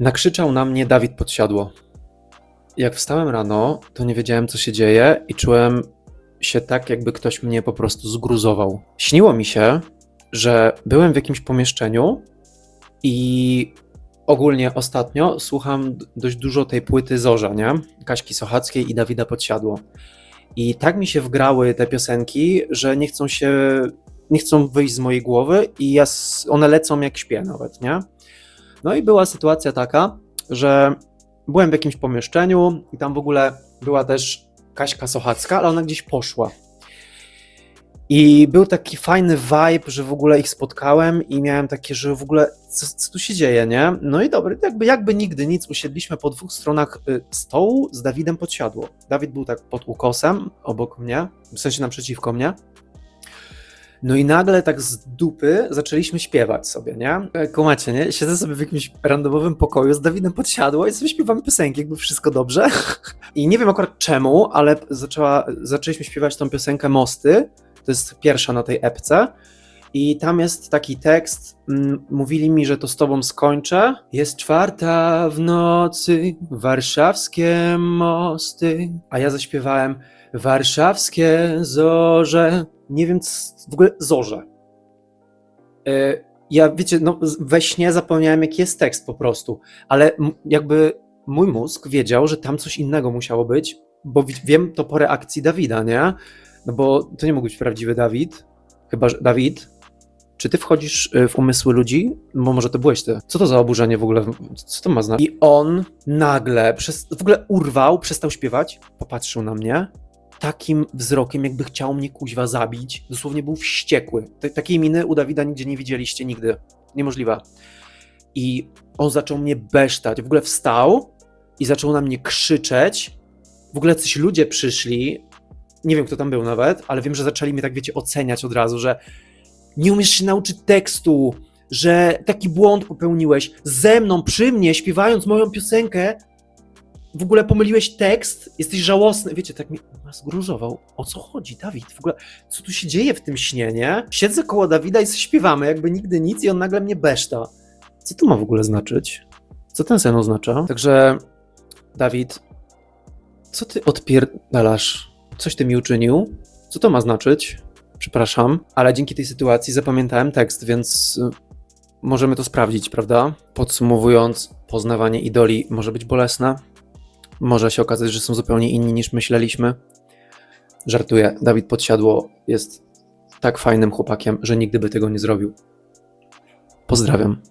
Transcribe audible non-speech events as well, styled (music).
Nakrzyczał na mnie Dawid Podsiadło. Jak wstałem rano, to nie wiedziałem, co się dzieje i czułem się tak, jakby ktoś mnie po prostu zgruzował. Śniło mi się, że byłem w jakimś pomieszczeniu i ogólnie ostatnio słucham dość dużo tej płyty Zorza, nie? Kaśki Sochackiej i Dawida Podsiadło. I tak mi się wgrały te piosenki, że nie chcą się, nie chcą wyjść z mojej głowy i ja, one lecą jak śpię nawet, nie? No i była sytuacja taka, że byłem w jakimś pomieszczeniu i tam w ogóle była też Kaśka Sochacka, ale ona gdzieś poszła. I był taki fajny vibe, że w ogóle ich spotkałem i miałem takie, że w ogóle co, co tu się dzieje, nie? No i dobry, jakby, jakby nigdy nic, usiedliśmy po dwóch stronach y, stołu z Dawidem podsiadło. Dawid był tak pod ukosem obok mnie, w sensie naprzeciwko mnie. No i nagle tak z dupy zaczęliśmy śpiewać sobie, nie? E, Kumacie, nie? Siedzę sobie w jakimś randomowym pokoju z Dawidem podsiadło i sobie śpiewamy piosenki, jakby wszystko dobrze. (laughs) I nie wiem akurat czemu, ale zaczęła, zaczęliśmy śpiewać tą piosenkę Mosty. To jest pierwsza na tej epce. I tam jest taki tekst. mm, Mówili mi, że to z tobą skończę. Jest czwarta w nocy, warszawskie mosty. A ja zaśpiewałem warszawskie zorze. Nie wiem, w ogóle zorze. E, Ja, wiecie, no, we śnie zapomniałem, jaki jest tekst po prostu, ale jakby mój mózg wiedział, że tam coś innego musiało być, bo wi- wiem to po reakcji Dawida, nie? No bo to nie mógł być prawdziwy Dawid. Chyba, że Dawid, czy ty wchodzisz y, w umysły ludzi? Bo może to byłeś ty. Co to za oburzenie w ogóle? Co to ma znaczyć? I on nagle, przez, w ogóle urwał, przestał śpiewać, popatrzył na mnie takim wzrokiem, jakby chciał mnie kuźwa zabić. Dosłownie był wściekły. T- takiej miny u Dawida nigdzie nie widzieliście nigdy. Niemożliwe. I on zaczął mnie besztać. W ogóle wstał i zaczął na mnie krzyczeć. W ogóle coś ludzie przyszli. Nie wiem, kto tam był nawet, ale wiem, że zaczęli mnie tak, wiecie, oceniać od razu, że nie umiesz się nauczyć tekstu, że taki błąd popełniłeś ze mną, przy mnie, śpiewając moją piosenkę. W ogóle pomyliłeś tekst, jesteś żałosny. Wiecie, tak mi nas gruzował. O co chodzi, Dawid? W ogóle, co tu się dzieje w tym śnie, nie? Siedzę koło Dawida i śpiewamy, jakby nigdy nic, i on nagle mnie beszta. Co to ma w ogóle znaczyć? Co ten sen oznacza? Także, Dawid, co ty odpierdalasz? Coś ty mi uczynił? Co to ma znaczyć? Przepraszam, ale dzięki tej sytuacji zapamiętałem tekst, więc y, możemy to sprawdzić, prawda? Podsumowując, poznawanie idoli może być bolesne. Może się okazać, że są zupełnie inni niż myśleliśmy. Żartuję, Dawid Podsiadło jest tak fajnym chłopakiem, że nigdy by tego nie zrobił. Pozdrawiam.